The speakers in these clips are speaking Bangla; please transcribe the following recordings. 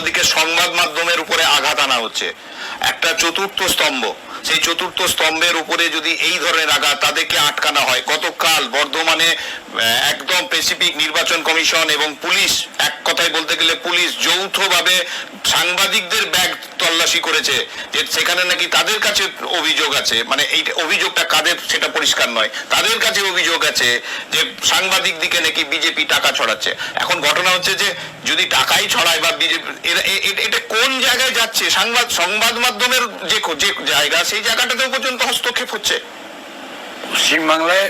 অন্যদিকে সংবাদ মাধ্যমের উপরে আঘাত আনা হচ্ছে। একটা চতুর্থ স্তম্ভ। সেই চতুর্থ স্তম্ভের উপরে যদি এই ধরনের আঘাত তাদেরকে আটকানো হয়, গতকাল বর্ধমানে একদম স্পেসিফিক নির্বাচন কমিশন এবং পুলিশ, এক কথায় বলতে গেলে পুলিশ যৌথভাবে সাংবাদিকদের ব্যাগ তল্লাশি করেছে, যে সেখানে নাকি তাদের কাছে অভিযোগ আছে। মানে এই অভিযোগটা কাদের, সেটা পরিষ্কার নয়। তাদের কাছে অভিযোগ আছে যে সাংবাদিক দিকে নাকি বিজেপি টাকা ছড়াচ্ছে। এখন ঘটনা হচ্ছে যে যদি টাকাই ছড়ায় বা বিজেপি এটা কোন জায়গায় যাচ্ছে? সংবাদ সংবাদ মাধ্যমের যে জায়গা, সেই জায়গাটাতেও পর্যন্ত হস্তক্ষেপ হচ্ছে। পশ্চিমবাংলায়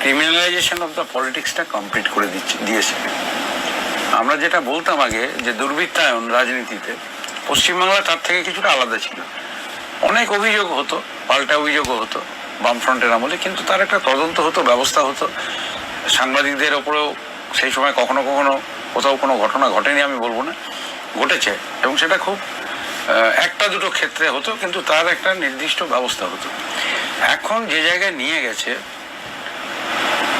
ক্রিমিনালাইজেশন অফ দ্য পলিটিক্সটা কমপ্লিট করে দিচ্ছে, দিয়েছে। আমরা যেটা বলতাম আগে যে দুর্বৃত্তায়ন রাজনীতিতে, পশ্চিমবাংলা তার থেকে কিছুটা আলাদা ছিল। অনেক অভিযোগ হতো, পাল্টা অভিযোগও হতো বামফ্রন্টের আমলে, কিন্তু তার একটা তদন্ত হতো, ব্যবস্থা হতো। সাংবাদিকদের ওপরেও সেই সময় কখনো কখনো কোথাও কোনো ঘটনা ঘটেনি, আমি বলব না, ঘটেছে। এবং সেটা খুব একটা দুটো ক্ষেত্রে হতো, কিন্তু তার একটা নির্দিষ্ট ব্যবস্থা হতো। এখন যে জায়গায় নিয়ে গেছে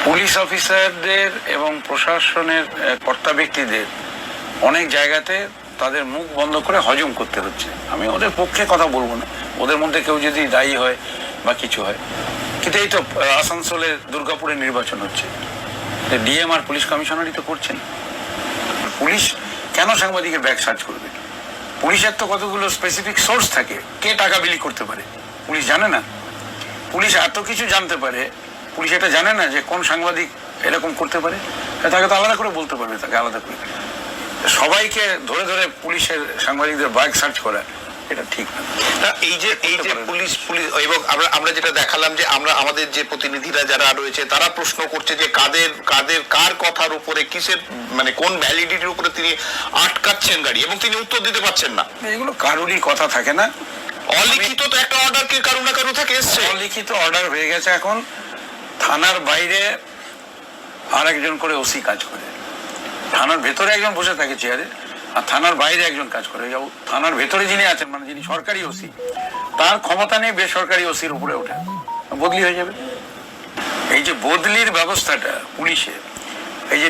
পুলিশ অফিসারদের এবং প্রশাসনের কর্তা ব্যক্তিদের অনেক জায়গাতে তাদের মুখ বন্ধ করে হজম করতে হচ্ছে। আমি ওদের পক্ষে কথা বলব না। ওদের মধ্যে কেউ যদি দায়ী হয় বা কিছু হয়। কিন্তু এই তো আহ, আসানসোলে দুর্গাপুরে নির্বাচন হচ্ছে। ডিএম আর পুলিশ কমিশনারই তো করছেন। পুলিশ কেন সাংবাদিকের ব্যাগ সার্চ করবে? পুলিশের তো কতগুলো স্পেসিফিক সোর্স থাকে। কে টাকা বিলি করতে পারে? পুলিশ জানে না। পুলিশ এত কিছু জানতে পারে পুলিশ এটা জানে না যে কোন সাংবাদিক এরকম করতে পারে? তাকে তো আলাদা করে বলতে পারবে তাকে আলাদা করে। সবাইকে ধরে ধরে পুলিশের সাংবাদিকদের বাইক সার্চ করা এটা ঠিক না। এই যে এই যে পুলিশ পুলিশ এবং আমরা আমরা যেটা দেখালাম যে আমরা আমাদের যে প্রতিনিধিরা যারা রয়েছে তারা প্রশ্ন করছে যে কাদের কাদের কার কথার উপরে কিসের মানে কোন ভ্যালিডিটির উপরে তিনি আটকাচ্ছেন গাড়ি এবং তিনি উত্তর দিতে পারছেন না। এগুলো কারুরই কথা থাকে না। অলিখিত তো একটা অর্ডার কে কারও না কারও থেকে এসছে। লিখিত অর্ডার হয়ে গেছে এখন। থানার বাইরে আরেকজন করে ওসি কাজ করে। থানার ভেতরে একজন বসে থাকে চেয়ারে আর থানার বাইরে একজন কাজ করে। থানার ভেতরে যিনি আছেন মানে যিনি সরকারি ওসি তার ক্ষমতা নেই বেসরকারি ওসির উপরে ওঠে বদলি হয়ে যাবে। এই যে বদলির ব্যবস্থাটা পুলিশের, এই যে